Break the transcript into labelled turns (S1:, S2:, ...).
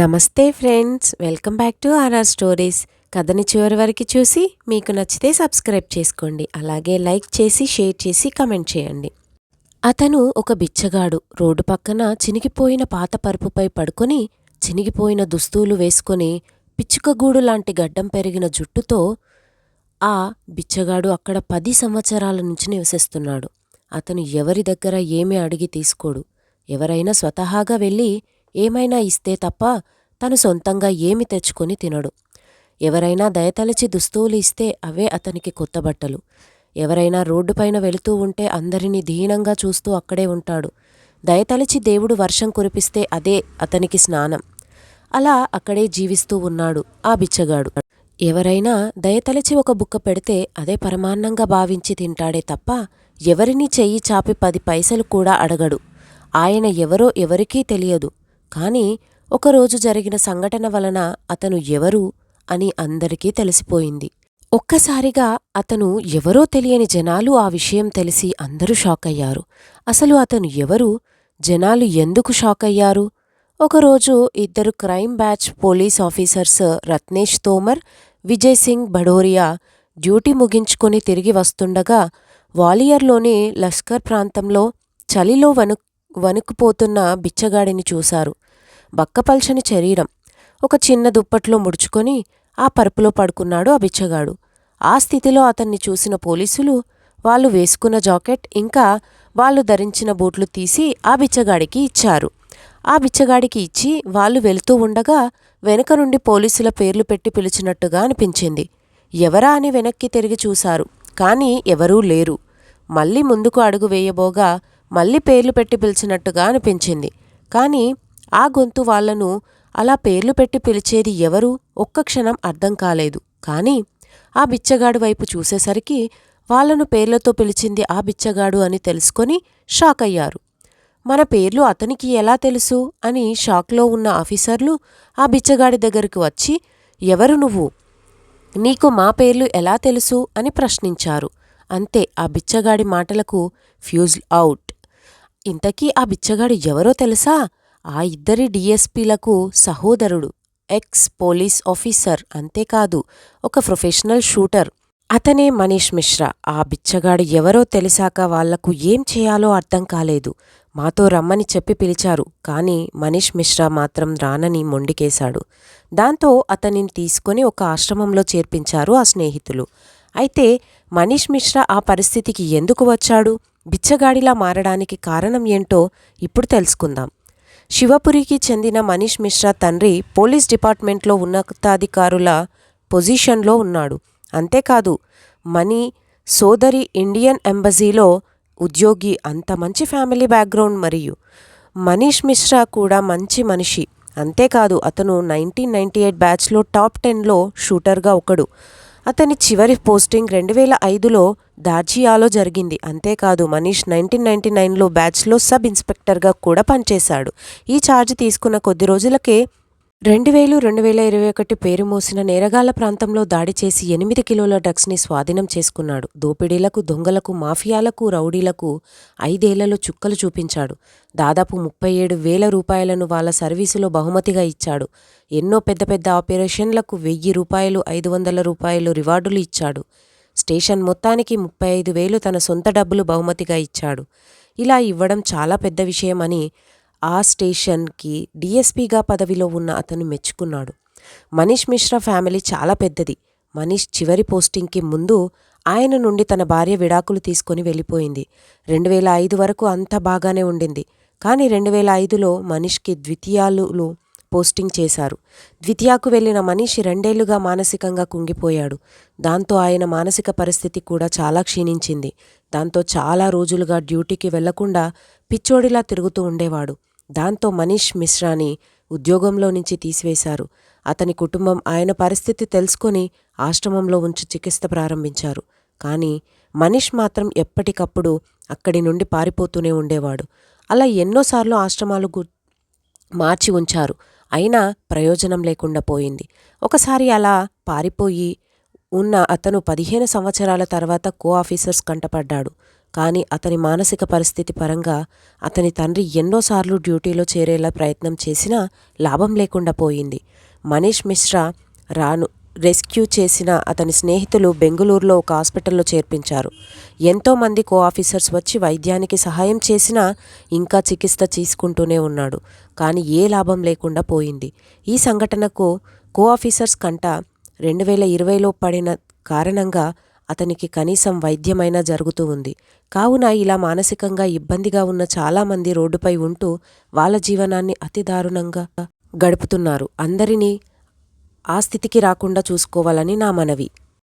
S1: Namaste friends welcome back to RR stories. కథని చివరి వరకు చూసి మీకు నచ్చితే సబ్స్క్రైబ్ చేసుకోండి. అలాగే లైక్ చేసి షేర్ చేసి కమెంట్ చేయండి. అతను ఒక బిచ్చగాడు. రోడ్డు పక్కన చినిగిపోయిన పాత పరుపుపై పడుకొని చినిగిపోయిన దుస్తులు వేసుకొని పిచ్చుకగూడు లాంటి గడ్డం పెరిగిన జుట్టుతో ఆ బిచ్చగాడు అక్కడ పది సంవత్సరాల నుంచి నివసిస్తున్నాడు. అతను ఎవరి దగ్గర ఏమి అడిగి తీసుకోడు. ఎవరైనా స్వతహాగా వెళ్ళి ఏమైనా ఇస్తే తప్ప తను సొంతంగా ఏమి తెచ్చుకొని తినడు. ఎవరైనా దయతలచి దుస్తువులు ఇస్తే అవే అతనికి కొత్త బట్టలు. ఎవరైనా రోడ్డుపైన వెళుతూ ఉంటే అందరినీ దీనంగా చూస్తూ అక్కడే ఉంటాడు. దయతలచి దేవుడు వర్షం కురిపిస్తే అదే అతనికి స్నానం. అలా అక్కడే జీవిస్తూ ఉన్నాడు ఆ బిచ్చగాడు. ఎవరైనా దయతలచి ఒక బుక్క పెడితే అదే పరమాన్నంగా భావించి తింటాడే తప్ప ఎవరిని చెయ్యి చాపి పది పైసలు కూడా అడగడు. ఆయన ఎవరో ఎవరికీ తెలియదు. కాని ఒకరోజు జరిగిన సంఘటన వలన అతను ఎవరు అని అందరికీ తెలిసిపోయింది. ఒక్కసారిగా అతను ఎవరో తెలియని జనాలు ఆ విషయం తెలిసి అందరూ షాకయ్యారు. అసలు అతను ఎవరు? జనాలు ఎందుకు షాకయ్యారు? ఒకరోజు ఇద్దరు crime batch police officers Ratnesh Tomar Vijay Singh Badoria duty ముగించుకొని తిరిగి వస్తుండగా వాలియర్లోని లష్కర్ ప్రాంతంలో చలిలో వణు వణుకుపోతున్న బిచ్చగాడిని చూశారు. బక్కపల్చని శరీరం. ఒక చిన్న దుప్పట్లో ముడుచుకొని ఆ పరుపులో పడుకున్నాడు ఆ బిచ్చగాడు. ఆ స్థితిలో అతన్ని చూసిన పోలీసులు వాళ్ళు వేసుకున్న జాకెట్ ఇంకా వాళ్ళు ధరించిన బూట్లు తీసి ఆ బిచ్చగాడికి ఇచ్చారు. ఆ బిచ్చగాడికి ఇచ్చి వాళ్ళు వెళుతూ ఉండగా వెనుక నుండి పోలీసుల పేర్లు పెట్టి పిలిచినట్టుగా అనిపించింది. ఎవరా అని వెనక్కి తిరిగి చూశారు కానీ ఎవరూ లేరు. మళ్ళీ ముందుకు అడుగు వేయబోగా మళ్ళీ పేర్లు పెట్టి పిలిచినట్టుగా అనిపించింది. కానీ ఆ గొంతు వాళ్ళను అలా పేర్లు పెట్టి పిలిచేది ఎవరు? ఒక్క క్షణం అర్థం కాలేదు. కానీ ఆ బిచ్చగాడు వైపు చూసేసరికి వాళ్ళను పేర్లతో పిలిచింది ఆ బిచ్చగాడు అని తెలుసుకొని షాక్ అయ్యారు. మన పేర్లు అతనికి ఎలా తెలుసు? అని షాక్లో ఉన్న ఆఫీసర్లు ఆ బిచ్చగాడి దగ్గరికి వచ్చి ఎవరు నువ్వు? నీకు మా పేర్లు ఎలా తెలుసు? అని ప్రశ్నించారు. అంతే ఆ బిచ్చగాడి మాటలకు ఫ్యూజ్ అవుట్. ఇంతకీ ఆ బిచ్చగాడు ఎవరో తెలుసా? ఆ ఇద్దరి డిఎస్పీలకు సహోదరుడు ఎక్స్ పోలీస్ ఆఫీసర్ అంతేకాదు ఒక ప్రొఫెషనల్ షూటర్. అతనే మనీష్ మిశ్రా. ఆ బిచ్చగాడు ఎవరో తెలిసాక వాళ్ళకు ఏం చేయాలో అర్థం కాలేదు. మాతో రమ్మని చెప్పి పిలిచారు కాని మనీష్ మిశ్రా మాత్రం రానని మొండికేశాడు. దాంతో అతనిని తీసుకొని ఒక ఆశ్రమంలో చేర్పించారు ఆ స్నేహితులు. అయితే మనీష్ మిశ్రా ఆ పరిస్థితికి ఎందుకు వచ్చాడు? బిచ్చగాడిలా మారడానికి కారణం ఏంటో ఇప్పుడు తెలుసుకుందాం. శివపురికి చెందిన మనీష్ మిశ్రా తండ్రి పోలీస్ డిపార్ట్మెంట్లో ఉన్నతాధికారుల పొజిషన్లో ఉన్నాడు. అంతేకాదు మనీ సోదరి ఇండియన్ ఎంబసీలో ఉద్యోగి అంత మంచి ఫ్యామిలీ బ్యాక్గ్రౌండ్ మరియు మనీష్ మిశ్రా కూడా మంచి మనిషి. అంతేకాదు అతను నైన్టీన్ నైంటీ ఎయిట్ బ్యాచ్లో టాప్ టెన్లో షూటర్గా ఒకడు. అతని చివరి పోస్టింగ్ రెండు వేల ఐదులో దార్జియాలో జరిగింది. అంతేకాదు మనీష్ నైన్టీన్ నైన్టీ నైన్లో బ్యాచ్లో సబ్ ఇన్స్పెక్టర్గా కూడా పనిచేశాడు. ఈ ఛార్జ్ తీసుకున్న కొద్ది రోజులకే రెండు వేలు రెండు వేల ఇరవై ఒకటి పేరు మోసిన నేరగాళ్ళ ప్రాంతంలో దాడి చేసి ఎనిమిది కిలోల డ్రగ్స్ని స్వాధీనం చేసుకున్నాడు. దోపిడీలకు దొంగలకు మాఫియాలకు రౌడీలకు ఐదేళ్ళలో చుక్కలు చూపించాడు. దాదాపు ముప్పై ఏడు వేల రూపాయలను వాళ్ళ సర్వీసులో బహుమతిగా ఇచ్చాడు. ఎన్నో పెద్ద పెద్ద ఆపరేషన్లకు వెయ్యి రూపాయలు ఐదు వందల రూపాయలు రివార్డులు ఇచ్చాడు. స్టేషన్ మొత్తానికి ముప్పై ఐదు వేలు తన సొంత డబ్బులు బహుమతిగా ఇచ్చాడు. ఇలా ఇవ్వడం చాలా పెద్ద విషయమని ఆ స్టేషన్కి డిఎస్పీగా పదవిలో ఉన్న అతను మెచ్చుకున్నాడు. మనీష్ మిశ్రా ఫ్యామిలీ చాలా పెద్దది. మనీష్ చివరి పోస్టింగ్కి ముందు ఆయన నుండి తన భార్య విడాకులు తీసుకొని వెళ్ళిపోయింది. రెండు వేల ఐదు వరకు అంతా బాగానే ఉండింది. కానీ రెండు వేల ఐదులో మనీష్కి ద్వితీయాలు పోస్టింగ్ చేశారు. ద్వితీయాకు వెళ్ళిన మనీష్ రెండేళ్ళుగా మానసికంగా కుంగిపోయాడు. దాంతో ఆయన మానసిక పరిస్థితి కూడా చాలా క్షీణించింది. దాంతో చాలా రోజులుగా డ్యూటీకి వెళ్ళకుండా పిచ్చోడిలా తిరుగుతూ ఉండేవాడు. దాంతో మనీష్ మిశ్రాని ఉద్యోగంలో నుంచి తీసివేశారు. అతని కుటుంబం ఆయన పరిస్థితి తెలుసుకొని ఆశ్రమంలో ఉంచి చికిత్స ప్రారంభించారు. కానీ మనీష్ మాత్రం ఎప్పటికప్పుడు అక్కడి నుండి పారిపోతూనే ఉండేవాడు. అలా ఎన్నోసార్లు ఆశ్రమాలు మార్చి ఉంచారు. అయినా ప్రయోజనం లేకుండా పోయింది. ఒకసారి అలా పారిపోయి ఉన్న అతను పదిహేను సంవత్సరాల తర్వాత కో ఆఫీసర్స్ కంటపడ్డాడు. కానీ అతని మానసిక పరిస్థితి పరంగా అతని తండ్రి ఎన్నోసార్లు డ్యూటీలో చేరేలా ప్రయత్నం చేసినా లాభం లేకుండా పోయింది. మనీష్ మిశ్రా రాను రెస్క్యూ చేసిన అతని స్నేహితులు బెంగుళూరులో ఒక హాస్పిటల్లో చేర్పించారు. ఎంతోమంది కో ఆఫీసర్స్ వచ్చి వైద్యానికి సహాయం చేసినా ఇంకా చికిత్స తీసుకుంటూనే ఉన్నాడు. కానీ ఏ లాభం లేకుండా పోయింది. ఈ సంఘటనకు కో ఆఫీసర్స్ కంట రెండు వేల ఇరవైలో పడిన కారణంగా అతనికి కనీసం వైద్యమైనా జరుగుతూ ఉంది. కావున ఇలా మానసికంగా ఇబ్బందిగా ఉన్న చాలామంది రోడ్డుపై ఉంటూ వాళ్ళ జీవనాన్ని అతి దారుణంగా గడుపుతున్నారు. అందరినీ ఆ స్థితికి రాకుండా చూసుకోవాలని నా మనవి.